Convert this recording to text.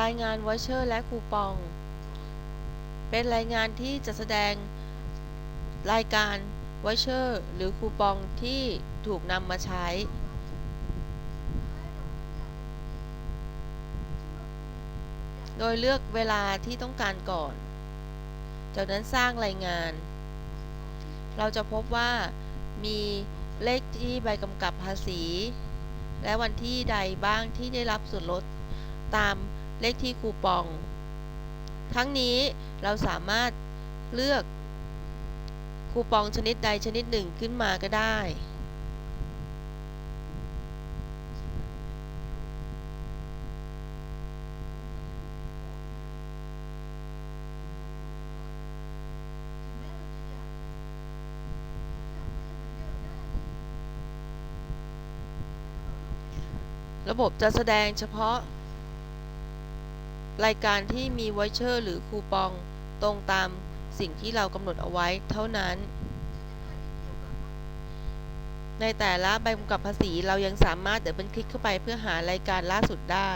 รายงานวอเชอร์และคูปอง เป็นรายงานที่จะแสดงรายการวอเชอร์หรือคูปองที่ถูกนำมาใช้ โดยเลือกเวลาที่ต้องการก่อน จากนั้นสร้างรายงาน เราจะพบว่ามีเลขที่ใบกำกับภาษี และวันที่ใดบ้างที่ได้รับส่วนลดตาม เลขที่คูปอง ทั้งนี้เราสามารถเลือกคูปองชนิดใดชนิดหนึ่งขึ้นมาก็ได้ ระบบจะแสดงเฉพาะ รายการที่มีวอเชอร์หรือคูปองตรงตามสิ่งที่เรากำหนดเอาไว้เท่านั้น ในแต่ละใบกำกับภาษีเรายังสามารถเดินเป็นคลิกเข้าไปเพื่อหารายการล่าสุดได้